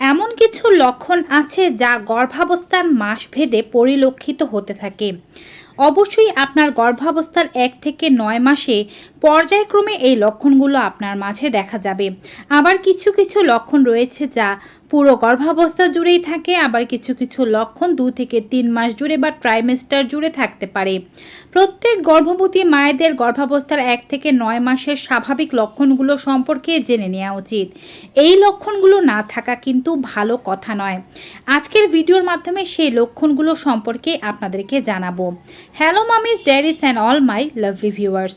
এমন কিছু লক্ষণ আছে যা গর্ভাবস্থার মাস ভেদে পরিলক্ষিত হতে থাকে। অবশ্যই আপনার গর্ভাবস্থার এক থেকে নয় মাসে পর্যায়ক্রমে এই লক্ষণগুলো আপনার মাঝে দেখা যাবে। আবার কিছু কিছু লক্ষণ রয়েছে যা পুরো গর্ভাবস্থা জুড়েই থাকে, আবার কিছু কিছু লক্ষণ দু থেকে তিন মাস জুড়ে বা ট্রাইমেস্টার জুড়ে থাকতে পারে। প্রত্যেক গর্ভবতী মায়েদের গর্ভাবস্থার এক থেকে নয় মাসের স্বাভাবিক লক্ষণগুলো সম্পর্কে জেনে নেওয়া উচিত। এই লক্ষণগুলো না থাকা কিন্তু ভালো কথা নয়। আজকের ভিডিওর মাধ্যমে সেই লক্ষণগুলো সম্পর্কে আপনাদেরকে জানাব। Hello mummies, dearies, and all my lovely viewers.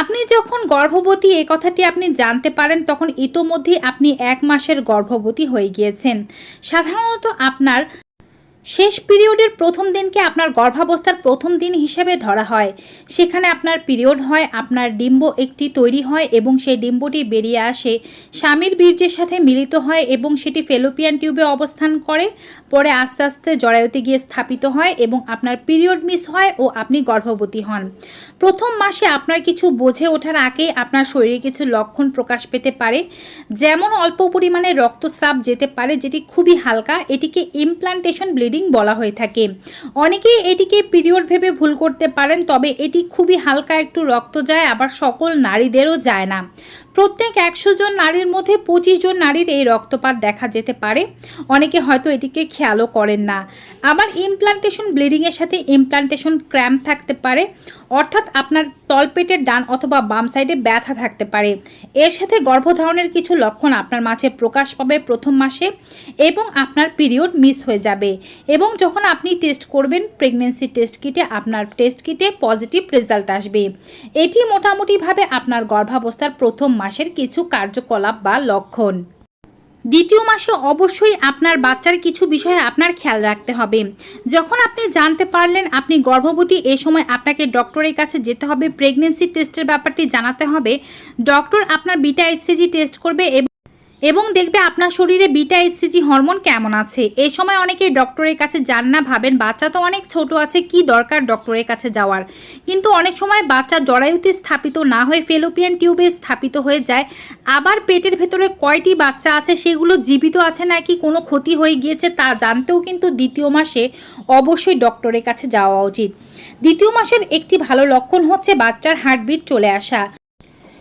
আপনি যখন গর্ভবতী, এই কথাটি আপনি জানতে পারেন, তখন ইতোমধ্যেই আপনি এক মাসের গর্ভবতী হয়ে গিয়েছেন। সাধারণত আপনার শেষ পিরিয়ডের প্রথম দিনকে আপনার গর্ভাবস্থার প্রথম দিন হিসেবে ধরা হয়। সেখানে আপনার পিরিয়ড হয়, আপনার ডিম্ব একটি তৈরি হয় এবং সেই ডিম্বটি বেরিয়ে আসে। স্বামীর বীর্যের সাথে মিলিত হয় এবং সেটি ফেলোপিয়ান টিউবে অবস্থান করে, পরে আস্তে আস্তে জরায়ুতে গিয়ে স্থাপিত হয় এবং আপনার পিরিয়ড মিস হয় ও আপনি গর্ভবতী হন। প্রথম মাসে আপনার কিছু বোঝে ওঠার আগে আপনার শরীরে কিছু লক্ষণ প্রকাশ পেতে পারে, যেমন অল্প পরিমাণে রক্তস্রাব যেতে পারে, যেটি খুবই হালকা। এটিকে ইমপ্লান্টেশন ব্লিডিং বলা হয়ে থাকে। অনেকেই এটিকে পিরিয়ড ভেবে ভুল করতে পারেন, তবে এটি খুবই হালকা একটু রক্ত যায়, আবার সকল নারীদেরও যায় না। প্রত্যেক একশো জন নারীর মধ্যে পঁচিশ জন নারীর এই রক্তপাত দেখা যেতে পারে। অনেকে হয়তো এটিকে খেয়ালও করেন না। আবার ইমপ্লান্টেশন ব্লিডিংয়ের সাথে ইমপ্লান্টেশন ক্র্যাম্প থাকতে পারে। অর্থাৎ আপনার তলপেটের ডান অথবা বাম সাইডে ব্যথা থাকতে পারে। এর সাথে গর্ভধারণের কিছু লক্ষণ আপনার মাঝে প্রকাশ পাবে প্রথম মাসে এবং আপনার পিরিয়ড মিস হয়ে যাবে। এবং যখন আপনি টেস্ট করবেন প্রেগনেন্সি টেস্ট কিটে আপনার টেস্ট কিটে পজিটিভ রেজাল্ট আসবে। এটি মোটামুটিভাবে আপনার গর্ভাবস্থার প্রথম মাসের কিছু কার্যকলাপ বা লক্ষণ। দ্বিতীয় মাসে অবশ্যই আপনার বাচ্চার কিছু বিষয়ে আপনার খেয়াল রাখতে হবে। যখন আপনি জানতে পারলেন আপনি গর্ভবতী, এ সময় আপনাকে ডক্টরের কাছে যেতে হবে, প্রেগনেন্সি টেস্টের ব্যাপারটি জানাতে হবে, ডক্টর আপনার বিটা এইচসিজি টেস্ট করবে এবং এবং দেখবে আপনার শরীরে বিটা এইচসিজি হরমোন কেমন আছে? এই সময় অনেকেই ডক্টরের কাছে যান না ভাবেন, বাচ্চা তো অনেক ছোট আছে, কি দরকার ডক্টরের কাছে যাওয়ার? কিন্তু অনেক সময় বাচ্চা জরায়ুতে স্থাপিত না হয়ে ফেলোপিয়ান টিউবে স্থাপিত হয়ে যায়। আবার পেটের ভেতরে কয়টি বাচ্চা আছে, সেগুলো জীবিত আছে নাকি, কোনো ক্ষতি হয়ে গিয়েছে তা জানতেও কিন্তু দ্বিতীয় মাসে অবশ্যই ডক্টরের কাছে যাওয়া উচিত। দ্বিতীয় মাসের একটি ভালো লক্ষণ হচ্ছে বাচ্চার হার্টবিট চলে আসা।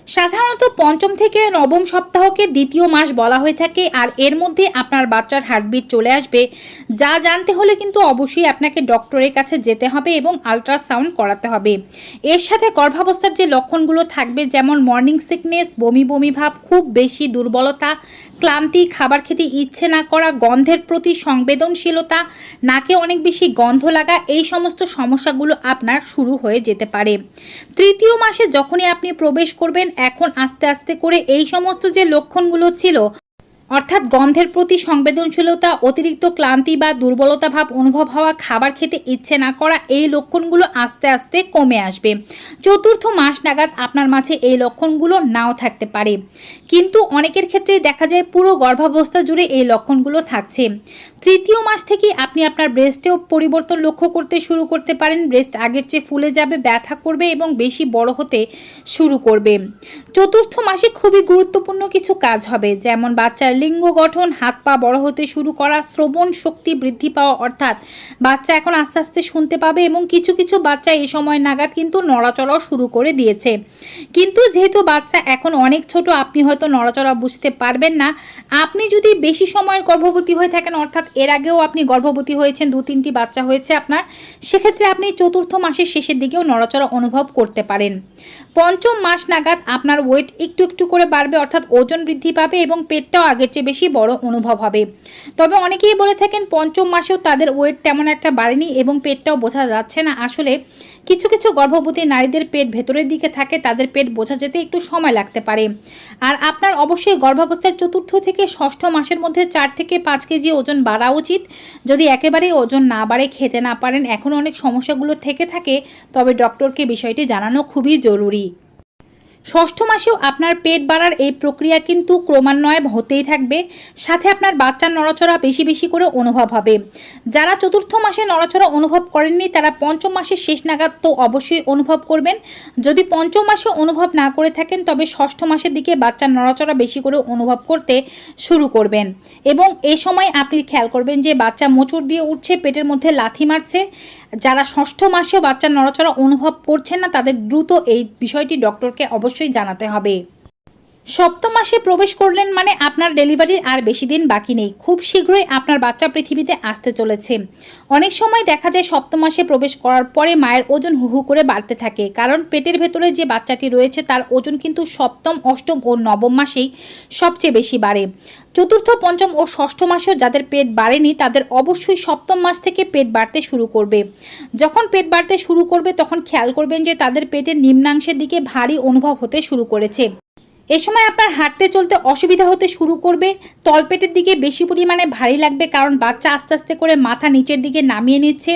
সাধারণত পঞ্চম থেকে নবম সপ্তাহকে দ্বিতীয় মাস বলা হয়ে থাকে আর এর মধ্যে আপনার বাচ্চার হার্টবিট চলে আসবে। যা জানতে হলে কিন্তু অবশ্যই আপনাকে ডক্টরের কাছে যেতে হবে এবং আলট্রাসাউন্ড করাতে হবে। এর সাথে গর্ভাবস্থার যে লক্ষণগুলো থাকবে, যেমন মর্নিং সিকনেস বমি বমি ভাব, খুব বেশি দুর্বলতা ক্লান্তি, খাবার খেতে ইচ্ছে না করা, গন্ধের প্রতি সংবেদনশীলতা, নাকে অনেক বেশি গন্ধ লাগা, এই সমস্ত সমস্যাগুলো আপনার শুরু হয়ে যেতে পারে। তৃতীয় মাসে যখনই আপনি প্রবেশ করবেন, এখন আস্তে আস্তে করে এই সমস্ত যে লক্ষণগুলো ছিল অর্থাৎ গন্ধের প্রতি সংবেদনশীলতা, অতিরিক্ত ক্লান্তি বা দুর্বলতা ভাব অনুভব হওয়া, খাবার খেতে ইচ্ছে না করা এই লক্ষণগুলো আস্তে আস্তে কমে আসবে। চতুর্থ মাস নাগাদ আপনার মাঝে এই লক্ষণগুলো নাও থাকতে পারে। কিন্তু অনেকের ক্ষেত্রে দেখা যায় পুরো গর্ভাবস্থা জুড়ে এই লক্ষণগুলো থাকছে। তৃতীয় মাস থেকে আপনি আপনার ব্রেস্টেও পরিবর্তন লক্ষ্য করতে শুরু করতে পারেন। ব্রেস্ট আগের চেয়ে ফুলে যাবে, ব্যথা করবে এবং বেশি বড় হতে শুরু করবে। চতুর্থ মাসে খুবই গুরুত্বপূর্ণ কিছু কাজ হবে, যেমন বাচ্চার লিঙ্গ গঠন, হাত পা বড় হতে শুরু করা, শ্রবণ শক্তি বৃদ্ধি পাওয়া, অর্থাৎ বাচ্চা এখন আস্তে আস্তে শুনতে পাবে এবং কিছু কিছু বাচ্চা এই সময় নাগাদ কিন্তু নড়াচড়াও শুরু করে দিয়েছে। কিন্তু যেহেতু বাচ্চা এখন অনেক ছোট, আপনি হয়তো নড়াচড়া বুঝতে পারবেন না। আপনি যদি বেশি সময়ের গর্ভবতী হয়ে থাকেন, অর্থাৎ এর আগেও আপনি গর্ভবতী হয়েছেন, দু, তিনটি বাচ্চা হয়েছে আপনার, সেক্ষেত্রে আপনি চতুর্থ মাসের শেষের দিকেও নড়াচড়া অনুভব করতে পারেন। পঞ্চম মাস নাগাদ আপনার ওয়েট একটু একটু করে বাড়বে, অর্থাৎ ওজন বৃদ্ধি পাবে এবং পেটটাও আগের চেয়ে বেশি বড় অনুভব হবে। তবে অনেকেই বলে থাকেন, পঞ্চম মাসেও তাদের ওয়েট তেমন একটা বাড়েনি এবং পেটটাও বোঝা যাচ্ছে না। আসলে কিছু কিছু গর্ভবতী নারীদের পেট ভেতরের দিকে থাকে, তাদের পেট বোঝা যেতে একটু সময় লাগতে পারে। আর আপনার অবশ্যই গর্ভাবস্থার চতুর্থ থেকে ষষ্ঠ মাসের মধ্যে চার থেকে পাঁচ কেজি ওজন বাড়া করা উচিত। যদি একেবারেই ওজন না বাড়ে, খেতে না পারেন এখনও অনেক সমস্যাগুলো থেকে থাকে, তবে ডক্টরকে বিষয়টি জানানো খুবই জরুরি। ষষ্ঠ মাসেও আপনার পেট বাড়ার এই প্রক্রিয়া কিন্তু ক্রমান্বয়ে হতেই থাকবে। সাথে আপনার বাচ্চার নড়াচড়া বেশি বেশি করে অনুভব হবে। যারা চতুর্থ মাসে নড়াচড়া অনুভব করেননি, তারা পঞ্চম মাসের শেষ নাগাদ তো অবশ্যই অনুভব করবেন। যদি পঞ্চম মাসে অনুভব না করে থাকেন, তবে ষষ্ঠ মাসের দিকে বাচ্চার নড়াচড়া বেশি করে অনুভব করতে শুরু করবেন। এবং এ সময় আপনি খেয়াল করবেন যে বাচ্চা মোচড় দিয়ে উঠছে, পেটের মধ্যে লাথি মারছে। যারা ষষ্ঠ মাসেও বাচ্চার নড়াচড়া অনুভব করছেন না, তাদের দ্রুত এই বিষয়টি ডক্টরকে অবশ্যই জানাতে হবে। সপ্তম মাসে প্রবেশ করলেন মানে আপনার ডেলিভারির আর বেশি দিন বাকি নেই। খুব শীঘ্রই আপনার বাচ্চা পৃথিবীতে আসতে চলেছে। অনেক সময় দেখা যায় সপ্তম মাসে প্রবেশ করার পরে মায়ের ওজন হু হু করে বাড়তে থাকে। কারণ পেটের ভেতরে যে বাচ্চাটি রয়েছে তার ওজন কিন্তু সপ্তম, অষ্টম ও নবম মাসেই সবচেয়ে বেশি বাড়ে। চতুর্থ, পঞ্চম ও ষষ্ঠ মাসেও যাদের পেট বাড়েনি, তাদের অবশ্যই সপ্তম মাস থেকে পেট বাড়তে শুরু করবে। যখন পেট বাড়তে শুরু করবে, তখন খেয়াল করবেন যে তাদের পেটের নিম্নাংশের দিকে ভারী অনুভব হতে শুরু করেছে। এ সময় আপনার হাঁটতে চলতে অসুবিধা হতে শুরু করবে। তলপেটের দিকে বেশি পরিমাণে ভারী লাগবে কারণ বাচ্চা আস্তে আস্তে করে মাথা নিচের দিকে নামিয়ে নিচ্ছে।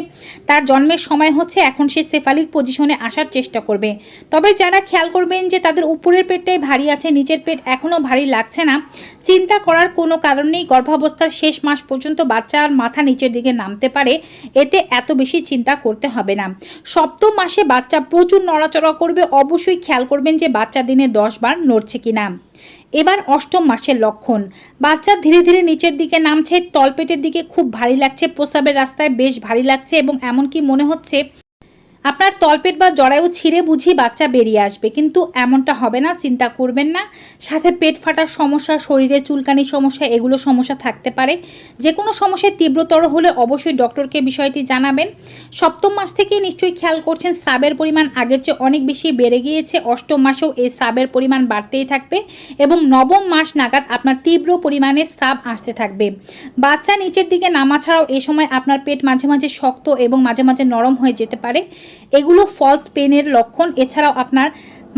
তার জন্মের সময় হচ্ছে এখন সে সেফালিক পজিশনে আসার চেষ্টা করবে। তবে যারা খেয়াল করবেন যে তাদের উপরের পেটটাই ভারী আছে, নিচের পেট এখনও ভারী লাগছে না, চিন্তা করার কোনো কারণ নেই। গর্ভাবস্থার শেষ মাস পর্যন্ত বাচ্চার মাথা নিচের দিকে নামতে পারে। এতে এত বেশি চিন্তা করতে হবে না। সপ্তম মাসে বাচ্চা প্রচুর নড়াচড়া করবে। অবশ্যই খেয়াল করবেন যে বাচ্চা দিনে দশ বার নড়ছে। কিনা এবার অষ্টম মাসের লক্ষণ। বাচ্চা ধীরে ধীরে নিচের দিকে নামছে, তলপেটের দিকে খুব ভারী লাগছে প্রস্রাবের রাস্তায় বেশ ভারী লাগছে এবং এমনকি মনে হচ্ছে আপনার তলপেট বা জরায়ু ছিঁড়ে বুঝি বাচ্চা বেরিয়ে আসবে, কিন্তু এমনটা হবে না, চিন্তা করবেন না। সাথে পেট ফাটার সমস্যা, শরীরে চুলকানির সমস্যা, এগুলো সমস্যা থাকতে পারে। যে কোনো সমস্যায় তীব্রতর হলে অবশ্যই ডক্টরকে বিষয়টি জানাবেন। সপ্তম মাস থেকে নিশ্চয়ই খেয়াল করছেন, স্রাবের পরিমাণ আগের চেয়ে অনেক বেশি বেড়ে গিয়েছে। অষ্টম মাসেও এই স্রাবের পরিমাণ বাড়তেই থাকবে এবং নবম মাস নাগাদ আপনার তীব্র পরিমাণে স্রাব আসতে থাকবে। বাচ্চা নিচের দিকে নামা ছাড়াও এ সময় আপনার পেট মাঝে মাঝে শক্ত এবং মাঝে মাঝে নরম হয়ে যেতে পারে। এগুলো ফলস পেনের লক্ষণ। এছাড়াও আপনার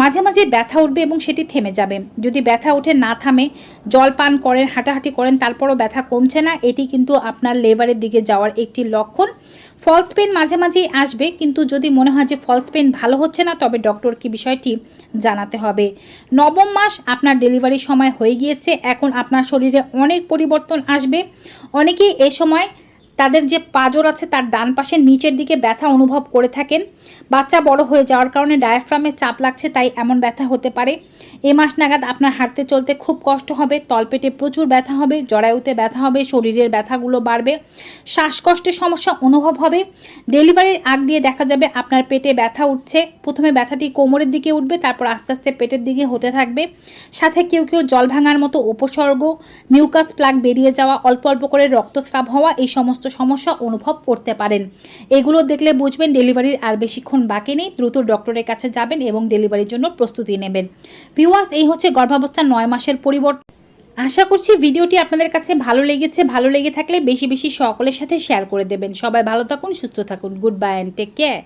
মাঝে মাঝে ব্যথা উঠবে এবং সেটি থেমে যাবে। যদি ব্যথা উঠে না থামে, জল পান করেন, হাঁটাহাঁটি করেন, তারপরও ব্যথা কমছে না, এটি কিন্তু আপনার লেবারের দিকে যাওয়ার একটি লক্ষণ। ফলস পেন মাঝে মাঝেই আসবে, কিন্তু যদি মনে হয় যে ফলস পেন ভালো হচ্ছে না, তবে ডক্টরকে বিষয়টি জানাতে হবে। নবম মাস আপনার ডেলিভারির সময় হয়ে গিয়েছে, এখন আপনার শরীরে অনেক পরিবর্তন আসবে। অনেকেই এ সময় তাদের যে পাজর আছে তার ডান পাশে নিচের দিকে ব্যথা অনুভব করে থাকেন। বাচ্চা বড় হয়ে যাওয়ার কারণে ডায়াফ্রামে চাপ লাগছে, তাই এমন ব্যথা হতে পারে। এ মাস নাগাদ আপনার হাঁটতে চলতে খুব কষ্ট হবে, তলপেটে প্রচুর ব্যথা হবে, জরায়ুতে ব্যথা হবে, শরীরের ব্যথাগুলো বাড়বে, শ্বাসকষ্টের সমস্যা অনুভব হবে, ডেলিভারির আগ দিয়ে দেখা যাবে আপনার পেটে ব্যথা উঠছে, প্রথমে ব্যথাটি কোমরের দিকে উঠবে, তারপর আস্তে আস্তে পেটের দিকে হতে থাকবে, সাথে কেউ কেউ জল ভাঙার মতো উপসর্গ, মিউকাস প্লাগ বেরিয়ে যাওয়া, অল্প অল্প করে রক্তস্রাব হওয়া, এই সমস্ত সমস্যা অনুভব করতে পারেন। এগুলো দেখলে বুঝবেন ডেলিভারির আর বেশিক্ষণ বাকি নেই, দ্রুত ডক্টরের কাছে যাবেন এবং ডেলিভারির জন্য প্রস্তুতি নেবেন। ভিউয়ার্স এই হচ্ছে গর্ভাবস্থার নয় মাসের পরিবর্তন। আশা করছি ভিডিওটি আপনাদের কাছে ভালো লেগেছে। ভালো লেগে থাকলে বেশি বেশি সকলের সাথে শেয়ার করে দেবেন। সবাই ভালো থাকুন, সুস্থ থাকুন। Good bye and take care